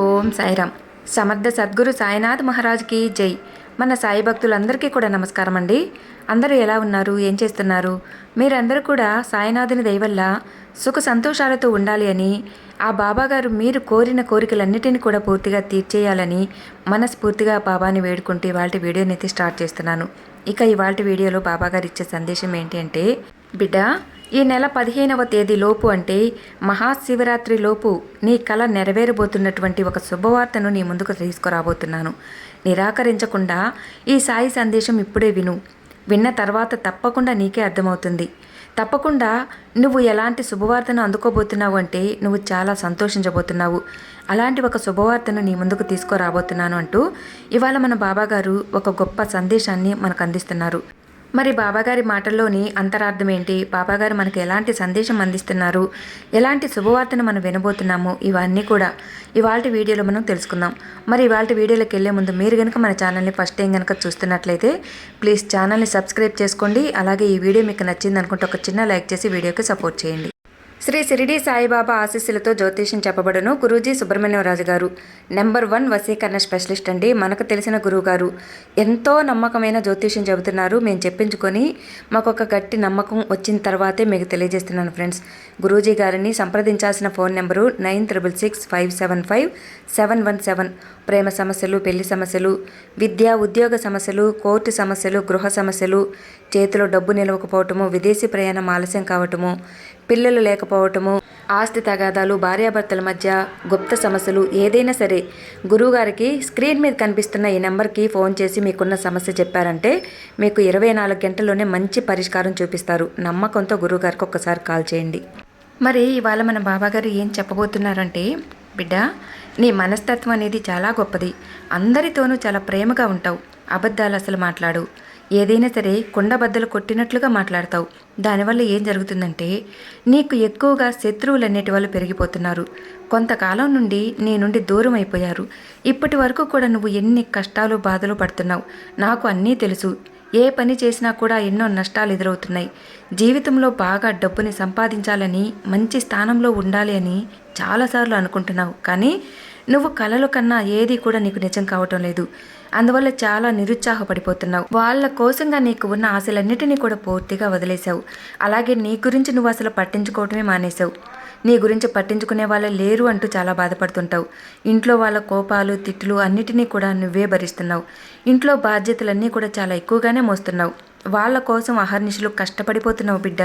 ఓం సాయిరామ్. సమర్థ సద్గురు సాయినాథ్ మహారాజ్కి జై. మన సాయి భక్తులందరికీ కూడా నమస్కారం అండి అందరూ ఎలా ఉన్నారు? ఏం చేస్తున్నారు? మీరందరూ కూడా సాయినాథుని దయవల్ల సుఖ సంతోషాలతో ఉండాలి అని ఆ బాబాగారు మీరు కోరిన కోరికలన్నిటిని కూడా పూర్తిగా తీర్చేయాలని మనస్ఫూర్తిగా బాబాని వేడుకుంటూ వాళ్ళ వీడియోని అయితే స్టార్ట్ చేస్తున్నాను. ఇక ఇవాళ వీడియోలో బాబాగారు ఇచ్చే సందేశం ఏంటి అంటే బిడ్డ ఈ నెల పదిహేనవ తేదీ లోపు అంటే మహాశివరాత్రి లోపు నీ కళ నెరవేరబోతున్నటువంటి ఒక శుభవార్తను నీ ముందుకు తీసుకురాబోతున్నాను. నిరాకరించకుండా ఈ సాయి సందేశం ఇప్పుడే విను. విన్న తర్వాత తప్పకుండా నీకే అర్థమవుతుంది. తప్పకుండా నువ్వు ఎలాంటి శుభవార్తను అందుకోబోతున్నావు అంటే నువ్వు చాలా సంతోషించబోతున్నావు. అలాంటి ఒక శుభవార్తను నీ ముందుకు తీసుకురాబోతున్నాను అంటూ ఇవాళ మన బాబాగారు ఒక గొప్ప సందేశాన్ని మనకు అందిస్తున్నారు. మరి బాబాగారి మాటల్లోని అంతరార్థం ఏంటి బాబాగారు మనకు ఎలాంటి సందేశం అందిస్తున్నారు? ఎలాంటి శుభవార్తను మనం వినబోతున్నాము? ఇవన్నీ కూడా ఇవాళ వీడియోలో మనం తెలుసుకుందాం. మరి ఇవాళ వీడియోలోకి వెళ్ళే ముందు మీరు కనుక మన ఛానల్ని ఫస్ట్ టైం కనుక చూస్తున్నట్లయితే ప్లీజ్ ఛానల్ని సబ్స్క్రైబ్ చేసుకోండి. అలాగే ఈ వీడియో మీకు నచ్చింది అనుకుంటే ఒక చిన్న లైక్ చేసి వీడియోకి సపోర్ట్ చేయండి. శ్రీ సిరిడి సాయిబాబా ఆశీస్సులతో జ్యోతిష్యం చెప్పబడను గురూజీ సుబ్రహ్మణ్యరాజు గారు నెంబర్ వన్ వసీకరణ స్పెషలిస్ట్ అండి. మనకు తెలిసిన గురువు గారు ఎంతో నమ్మకమైన జ్యోతిష్యం చెబుతున్నారు. మేము చెప్పించుకొని మాకు ఒక గట్టి నమ్మకం వచ్చిన తర్వాతే మీకు తెలియజేస్తున్నాను ఫ్రెండ్స్. గురూజీ గారిని సంప్రదించాల్సిన phone number nine triple six five seven five seven one seven. ప్రేమ సమస్యలు పెళ్ళి సమస్యలు విద్య ఉద్యోగ సమస్యలు కోర్టు సమస్యలు గృహ సమస్యలు చేతిలో డబ్బు నిలవకపోవటము విదేశీ ప్రయాణం ఆలస్యం కావటము పిల్లలు లేకపోవటము ఆస్తి తగాదాలు భార్యాభర్తల మధ్య గుప్త సమస్యలు ఏదైనా సరే గురువుగారికి స్క్రీన్ మీద కనిపిస్తున్న ఈ నెంబర్కి ఫోన్ చేసి మీకున్న సమస్య చెప్పారంటే మీకు ఇరవై నాలుగు గంటల్లోనే మంచి పరిష్కారం చూపిస్తారు. నమ్మకంతో గురువుగారికి ఒక్కసారి కాల్ చేయండి. మరి ఇవాళ మన బాబాగారు ఏం చెప్పబోతున్నారంటే బిడ్డ నీ మనస్తత్వం అనేది చాలా గొప్పది. అందరితోనూ చాలా ప్రేమగా ఉంటావు. అబద్ధాలు అసలు మాట్లాడు. ఏదైనా సరే కుండబద్దలు కొట్టినట్లుగా మాట్లాడతావు. దానివల్ల ఏం జరుగుతుందంటే నీకు ఎక్కువగా శత్రువులన్నిటి వాళ్ళు పెరిగిపోతున్నారు. కొంతకాలం నుండి నీ నుండి దూరం అయిపోయారు. ఇప్పటి వరకు కూడా నువ్వు ఎన్ని కష్టాలు బాధలు పడుతున్నావు? నాకు అన్నీ తెలుసు. ఏ పని చేసినా కూడా ఎన్నో నష్టాలు ఎదురవుతున్నాయి. జీవితంలో బాగా డబ్బుని సంపాదించాలని మంచి స్థానంలో ఉండాలి అని చాలాసార్లు అనుకుంటున్నావు. కానీ నువ్వు కలలు కన్నా ఏది కూడా నీకు నిజం కావటం లేదు. అందువల్ల చాలా నిరుత్సాహపడిపోతున్నావు. వాళ్ళ కోసంగా నీకు ఉన్న ఆశలన్నిటినీ కూడా పూర్తిగా వదిలేశావు. అలాగే నీ గురించి నువ్వు అసలు పట్టించుకోవటమే మానేశావు. నీ గురించి పట్టించుకునే వాళ్ళే లేరు అంటూ చాలా బాధపడుతుంటావు. ఇంట్లో వాళ్ళ కోపాలు తిట్లు అన్నిటినీ కూడా నువ్వే భరిస్తున్నావు. ఇంట్లో బాధ్యతలన్నీ కూడా చాలా ఎక్కువగానే మోస్తున్నావు. వాళ్ళ కోసం అహర్నిశలు కష్టపడిపోతున్నావు బిడ్డ.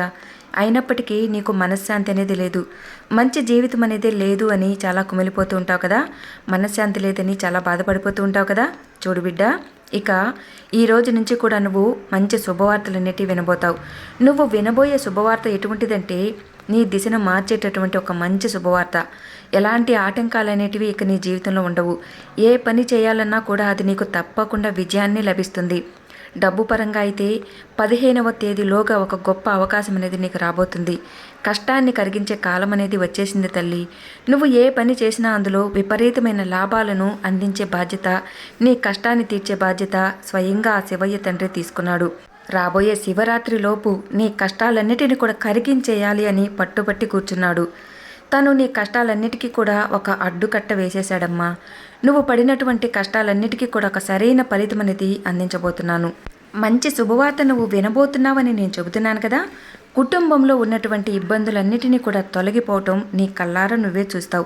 అయినప్పటికీ నీకు మనశ్శాంతి అనేది లేదు. మంచి జీవితం అనేది లేదు అని చాలా కుమిలిపోతూ ఉంటావు కదా? మనశ్శాంతి లేదని చాలా బాధపడిపోతూ ఉంటావు కదా? చూడు బిడ్డ ఇక ఈ రోజు నుంచి కూడా నువ్వు మంచి శుభవార్తలన్నిటి వినబోతావు. నువ్వు వినబోయే శుభవార్త ఎటువంటిదంటే నీ దిశను మార్చేటటువంటి ఒక మంచి శుభవార్త. ఎలాంటి ఆటంకాలు అనేటివి ఇక నీ జీవితంలో ఉండవు. ఏ పని చేయాలన్నా కూడా అది నీకు తప్పకుండా విజయాన్ని లభిస్తుంది. డబ్బు పరంగా అయితే పదిహేనవ తేదీలోగా ఒక గొప్ప అవకాశం అనేది నీకు రాబోతుంది. కష్టాన్ని కరిగించే కాలం అనేది వచ్చేసింది తల్లి. నువ్వు ఏ పని చేసినా అందులో విపరీతమైన లాభాలను అందించే బాధ్యత నీ కష్టాన్ని తీర్చే బాధ్యత స్వయంగా ఆ శివయ్య తండ్రి తీసుకున్నాడు. రాబోయే శివరాత్రిలోపు నీ కష్టాలన్నిటిని కూడా కరిగించేయాలి అని పట్టుబట్టి కూర్చున్నాడు. తను నీ కష్టాలన్నిటికీ కూడా ఒక అడ్డుకట్ట వేసేశాడమ్మా. నువ్వు పడినటువంటి కష్టాలన్నిటికీ కూడా ఒక సరైన ఫలితం అనేది అందించబోతున్నాను. మంచి శుభవార్త నువ్వు వినబోతున్నావని నేను చెబుతున్నాను కదా? కుటుంబంలో ఉన్నటువంటి ఇబ్బందులన్నిటినీ కూడా తొలగిపోవటం నీ కల్లారా నువ్వే చూస్తావు.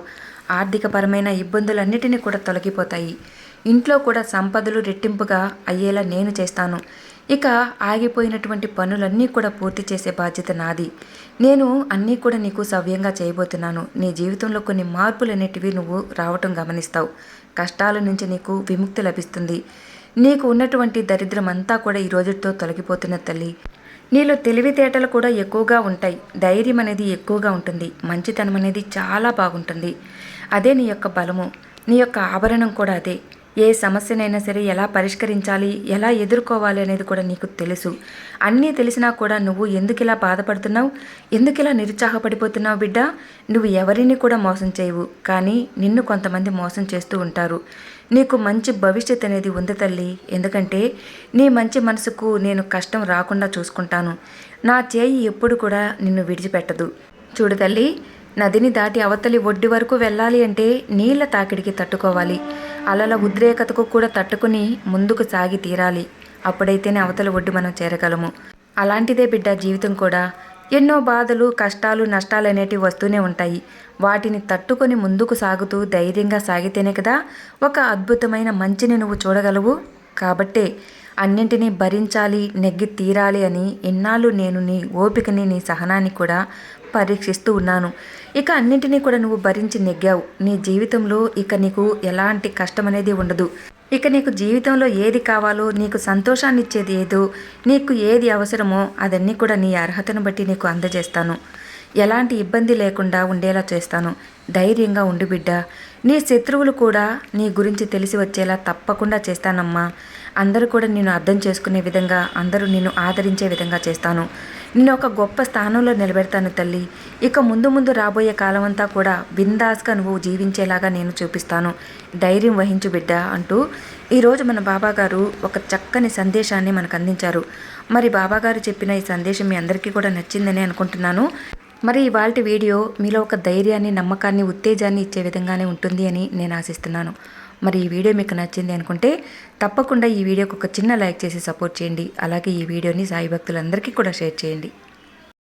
ఆర్థికపరమైన ఇబ్బందులన్నిటినీ కూడా తొలగిపోతాయి. ఇంట్లో కూడా సంపదలు రెట్టింపుగా అయ్యేలా నేను చేస్తాను. ఇక ఆగిపోయినటువంటి పనులన్నీ కూడా పూర్తి చేసే బాధ్యత నాది. నేను అన్నీ కూడా నీకు సవ్యంగా చేయబోతున్నాను. నీ జీవితంలో కొన్ని మార్పులు అనేటివి నువ్వు రావటం గమనిస్తావు. కష్టాల నుంచి నీకు విముక్తి లభిస్తుంది. నీకు ఉన్నటువంటి దరిద్రం అంతా కూడా ఈ రోజుతో తొలగిపోతున్న తల్లి. నీలో తెలివితేటలు కూడా ఎక్కువగా ఉంటాయి. ధైర్యం అనేది ఎక్కువగా ఉంటుంది. మంచితనం అనేది చాలా బాగుంటుంది. అదే నీ యొక్క బలము. నీ యొక్క ఆభరణం కూడా అదే. ఏ సమస్యనైనా సరే ఎలా పరిష్కరించాలి ఎలా ఎదుర్కోవాలి అనేది కూడా నీకు తెలుసు. అన్నీ తెలిసినా కూడా నువ్వు ఎందుకు ఇలా బాధపడుతున్నావు? ఎందుకు ఇలా నిరుత్సాహపడిపోతున్నావు బిడ్డ? నువ్వు ఎవరిని కూడా మోసం చేయవు. కానీ నిన్ను కొంతమంది మోసం చేస్తూ ఉంటారు. నీకు మంచి భవిష్యత్ అనేది ఉంది తల్లి. ఎందుకంటే నీ మంచి మనసుకు నేను కష్టం రాకుండా చూసుకుంటాను. నా చేయి ఎప్పుడు కూడా నిన్ను విడిచిపెట్టదు. చూడు తల్లి నదిని దాటి అవతలి ఒడ్డు వరకు వెళ్ళాలి అంటే నీళ్ళ తాకిడికి తట్టుకోవాలి. అలల ఉద్రేకతకు కూడా తట్టుకుని ముందుకు సాగి తీరాలి. అప్పుడైతేనే అవతల ఒడ్డు మనం చేరగలము. అలాంటిదే బిడ్డ జీవితం కూడా. ఎన్నో బాధలు కష్టాలు నష్టాలు అనేటివి వస్తూనే ఉంటాయి. వాటిని తట్టుకొని ముందుకు సాగుతూ ధైర్యంగా సాగితేనే కదా ఒక అద్భుతమైన మంచిని నువ్వు చూడగలవు. కాబట్టే అన్నింటినీ భరించాలి నెగ్గి తీరాలి అని ఎన్నాళ్ళు నేను నీ ఓపికని నీ సహనాన్ని కూడా పరీక్షిస్తూ ఉన్నాను. ఇక అన్నింటినీ కూడా నువ్వు భరించి నెగ్గావు. నీ జీవితంలో ఇక నీకు ఎలాంటి కష్టం అనేది ఉండదు. ఇక నీకు జీవితంలో ఏది కావాలో నీకు సంతోషాన్ని ఇచ్చేది ఏదో నీకు ఏది అవసరమో అదన్నీ కూడా నీ అర్హతను బట్టి నీకు అందజేస్తాను. ఎలాంటి ఇబ్బంది లేకుండా ఉండేలా చేస్తాను. ధైర్యంగా ఉండు బిడ్డ. నీ శత్రువులు కూడా నీ గురించి తెలిసి వచ్చేలా తప్పకుండా చేస్తానమ్మా. అందరూ కూడా నేను అర్థం చేసుకునే విధంగా అందరూ నిన్ను ఆదరించే విధంగా చేస్తాను. నిన్ను ఒక గొప్ప స్థానంలో నిలబెడతాను తల్లి. ఇక ముందు ముందు రాబోయే కాలమంతా కూడా బిందాస్గా నువ్వు జీవించేలాగా నేను చూపిస్తాను. ధైర్యం వహించు బిడ్డ అంటూ ఈరోజు మన బాబాగారు ఒక చక్కని సందేశాన్ని మనకు అందించారు. మరి బాబాగారు చెప్పిన ఈ సందేశం మీ అందరికీ కూడా నచ్చిందని అనుకుంటున్నాను. మరి ఇవాళ వీడియో మీలో ఒక ధైర్యాన్ని నమ్మకాన్ని ఉత్తేజాన్ని ఇచ్చే విధంగానే ఉంటుంది అని నేను ఆశిస్తున్నాను. మరి ఈ వీడియో మీకు నచ్చింది అనుకుంటే తప్పకుండా ఈ వీడియోకి ఒక చిన్న లైక్ చేసి సపోర్ట్ చేయండి. అలాగే ఈ వీడియోని సాయి భక్తులందరికీ కూడా షేర్ చేయండి.